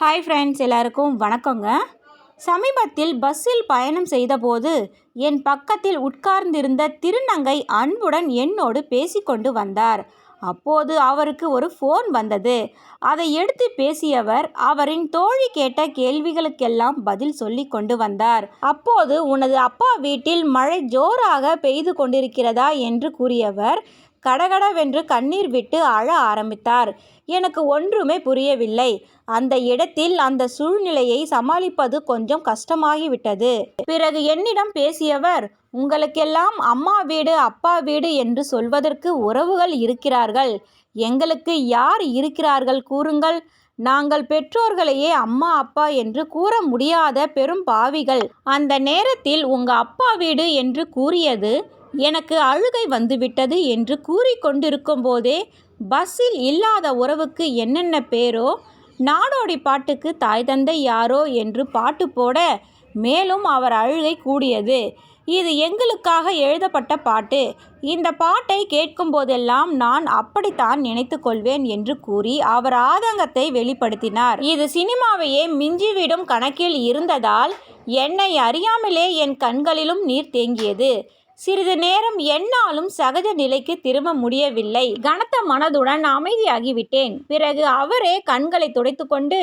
Hi friends எல்லாருக்கும் வணக்கங்க. சமீபத்தில் பஸ்ஸில் பயணம் செய்தபோது என் பக்கத்தில் உட்கார்ந்திருந்த திருநங்கை அன்புடன் என்னோடு பேசிக்கொண்டு வந்தார். அப்போது அவருக்கு ஒரு ஃபோன் வந்தது. அதை எடுத்து பேசியவர் அவரின் தோழி கேட்ட கேள்விகளுக்கெல்லாம் பதில் சொல்லி கொண்டு வந்தார். அப்போது உனது அப்பா வீட்டில் மழை ஜோராக பெய்து கொண்டிருக்கிறதா என்று கூறியவர் கடகடவென்று கண்ணீர் விட்டு அழ ஆரம்பித்தார். எனக்கு ஒன்றுமே புரியவில்லை. அந்த இடத்தில் அந்த சூழ்நிலையை சமாளிப்பது கொஞ்சம் கஷ்டமாகிவிட்டது. பிறகு என்னிடம் பேசியவர் உங்களுக்கெல்லாம் அம்மா வீடு அப்பா வீடு என்று சொல்வதற்கு உறவுகள் இருக்கிறார்கள். எங்களுக்கு யார் இருக்கிறார்கள் கூறுங்கள். நாங்கள் பெற்றோர்களையே அம்மா அப்பா என்று கூற முடியாத பெரும் பாவிகள். அந்த நேரத்தில் உங்க அப்பா வீடு என்று கூறியது எனக்கு அழுகை வந்துவிட்டது என்று கூறிக்கொண்டிருக்கும் போதே பஸ்ஸில் இல்லாத உறவுக்கு என்னென்ன பேரோ நாடோடி பாட்டுக்கு தாய் தந்தை யாரோ என்று பாட்டு போட மேலும் அவர் அழுகை கூடியது. இது எங்களுக்காக எழுதப்பட்ட பாட்டு. இந்த பாட்டை கேட்கும் போதெல்லாம் நான் அப்படித்தான் நினைத்து கொள்வேன் என்று கூறி அவர் ஆதங்கத்தை வெளிப்படுத்தினார். இது சினிமாவையே மிஞ்சிவிடும் கணக்கில் இருந்ததால் என்னை அறியாமலே என் கண்களிலும் நீர் தேங்கியது. சிறிது நேரம் என்னாலும் சகஜ நிலைக்கு திரும்ப முடியவில்லை. கனத்த மனதுடன் அமைதியாகிவிட்டேன். பிறகு அவரே கண்களை துடைத்து கொண்டு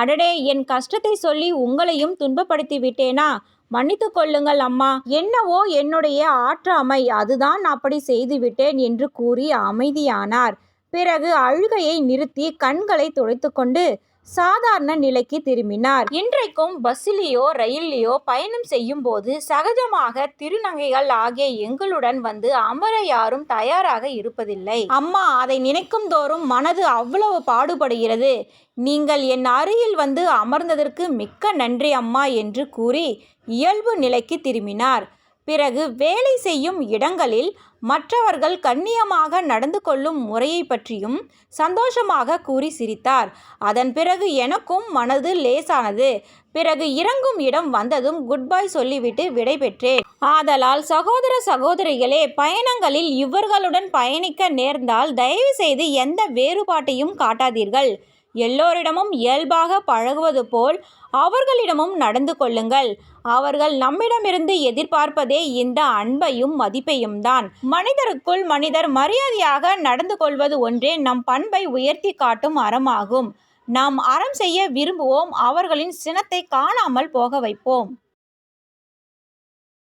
அடடே என் கஷ்டத்தை சொல்லி உங்களையும் துன்பப்படுத்தி விட்டேனா மன்னித்து கொள்ளுங்கள் அம்மா. என்னவோ என்னுடைய ஆற்றாமை அதுதான் அப்படி செய்துவிட்டேன் என்று கூறி அமைதியானார். பிறகு அழுகையை நிறுத்தி கண்களை துடைத்து கொண்டு சாதாரண நிலைக்கு திரும்பினார். இன்றைக்கும் பஸ்ஸிலேயோ ரயில்லையோ பயணம் செய்யும் போது சகஜமாக திருநங்கைகள் ஆகிய எங்களுடன் வந்து அமர யாரும் தயாராக இருப்பதில்லை. அம்மா அதை நினைக்கும் தோறும் மனது அவ்வளவு பாடுபடுகிறது. நீங்கள் என் அருகில் வந்து அமர்ந்ததற்கு மிக்க நன்றி அம்மா என்று கூறி இயல்பு நிலைக்கு திரும்பினார். பிறகு வேலை செய்யும் இடங்களில் மற்றவர்கள் கண்ணியமாக நடந்து கொள்ளும் முறையை பற்றியும் சந்தோஷமாக கூறி சிரித்தார். அதன் பிறகு எனக்கும் மனது லேசானது. பிறகு இறங்கும் இடம் வந்ததும் குட் பை சொல்லிவிட்டு விடைபெற்றேன் ஆதலால் சகோதர சகோதரிகளே பயணங்களில் இவர்களுடன் பயணிக்க நேர்ந்தால் தயவு செய்து எந்த வேறுபாட்டையும் காட்டாதீர்கள். எல்லோரிடமும் இயல்பாக பழகுவது போல் அவர்களிடமும் நடந்து கொள்ளுங்கள். அவர்கள் நம்மிடமிருந்து எதிர்பார்ப்பதே இந்த அன்பையும் மதிப்பையும் தான். மனிதருக்குள் மனிதர் மரியாதையாக நடந்து கொள்வது ஒன்றே நம் பண்பை உயர்த்தி காட்டும் அறமாகும். நாம் அறம் செய்ய விரும்புவோம். அவர்களின் சினத்தை காணாமல் போக வைப்போம்.